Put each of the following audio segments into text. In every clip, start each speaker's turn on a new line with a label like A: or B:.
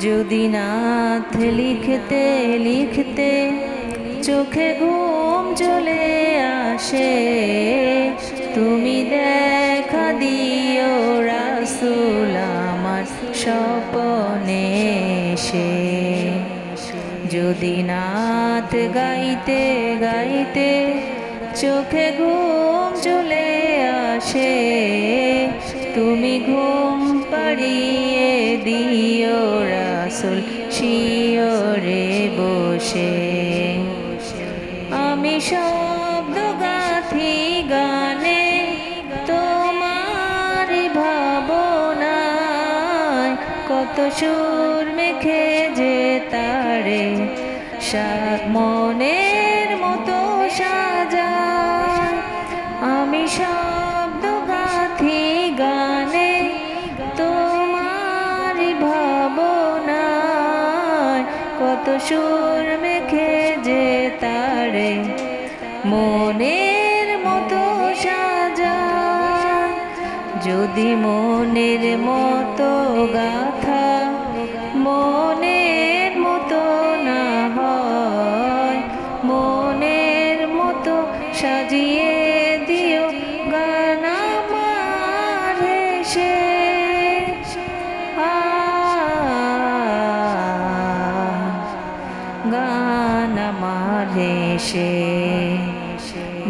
A: যদি নাথ লিখতে লিখতে চোখে ঘুম চলে আসে, তুমি দেখা দিও রাসুল আমার স্বপনে সে যদি নাথ গাইতে গাইতে চোখে ঘুম চলে আসে তুমি ঘুম পাড়িয়ে দিও রাসুল শিওরে বসে। আমি শব্দ গাথি গানে তোমার ভাবনায় কত সুর মেখে যে তারে মনের মতো সাজায়। আমি শব্দ সুর মেখে যে তারে মনের মতো সাজা। যদি মনের মতো গাথা মনের আমার হেসে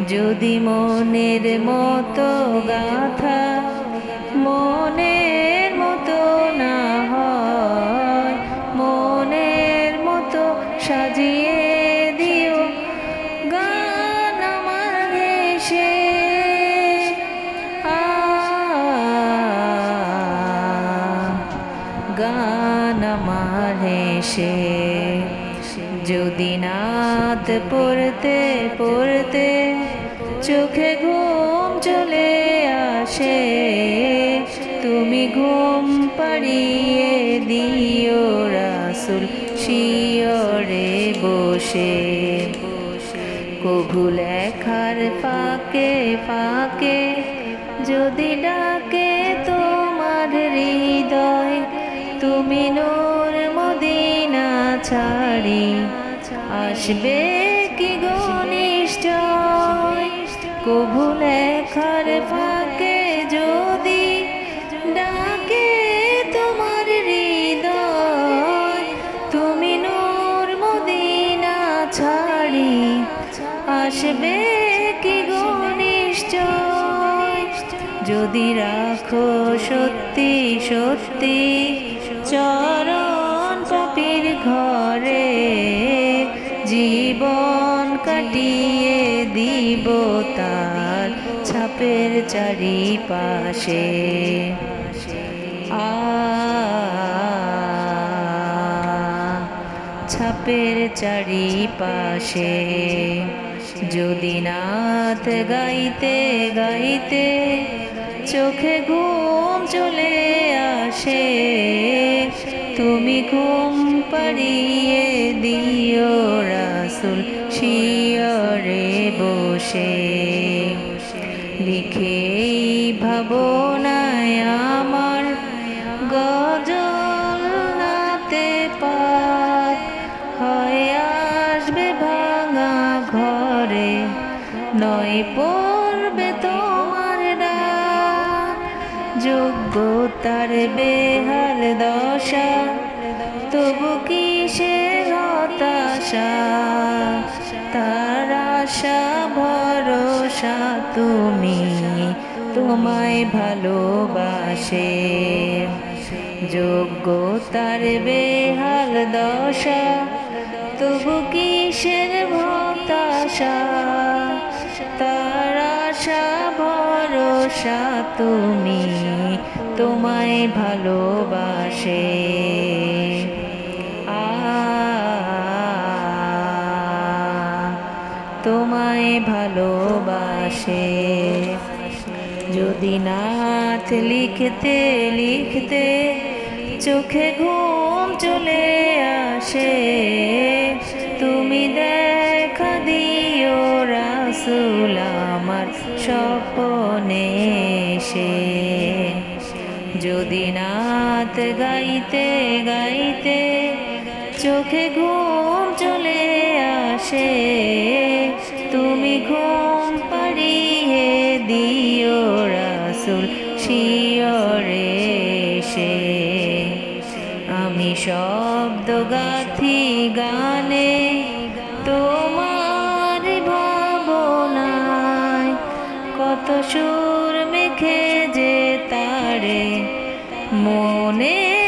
A: যদি মনের মতো গাথা মনের মতো না হয়, মনের মতো সাজিয়ে দিও গান আমার আ, গান আমার হেসে যদি নাত পড়তে পড়তে চোখে ঘুম চলে আসে, তুমি ঘুম পাড়িয়ে দিও রাসুল শিয়রে বসে। কভু লেখার ফাঁকে ফাঁকে যদি ডাকে তোমার হৃদয় আসবে কি গনিষ্ঠয় কভু লেখার ফাঁকে যদি ডাকে তোমার হৃদয়, তুমি নূর মদিনা ছাড়ি। আসবে কি গনিশ্চয় যদি রাখো সত্যি সত্যি, চরণ পাপির ঘরে কাটিয়ে দিব তার ছাপের চারিপাশে। আ, ছাপের চারিপাশে। যদি নাথ গাইতে গাইতে চোখে ঘুম চলে আসে, তুমি ঘুম পাড়িয়ে দিও রাসুল শিয়রে বসে লিখেই ভাবনায় আমার গজল নাতে পাক। হয় আসবে ভাঙা ঘরে, নয় পড়বে তোমার ডাক। যোগ্যতার বেহাল দশা, তবু কিসের হতাশা? তার আশা, ভরসা তুমি তোমায় ভালোবাসে। যোগ্যতার বেহাল দশা, তবু কিসের হতাশা? তার আশা, ভরসা তুমি তোমায় ভালোবাসে। ভালোবাসে। যদি নাথ লিখতে লিখতে চোখে ঘুম চলে আসে, তুমি দেখা দিও রাসুল আমার স্বপনে সে যদি নাত গাইতে গাইতে চোখে ঘুম চলে আসে রাসুল শিয়রে সে আমি শব্দ গাথি গানে তোমার ভাবনায় কত সুর মেখে যে তারে। মনে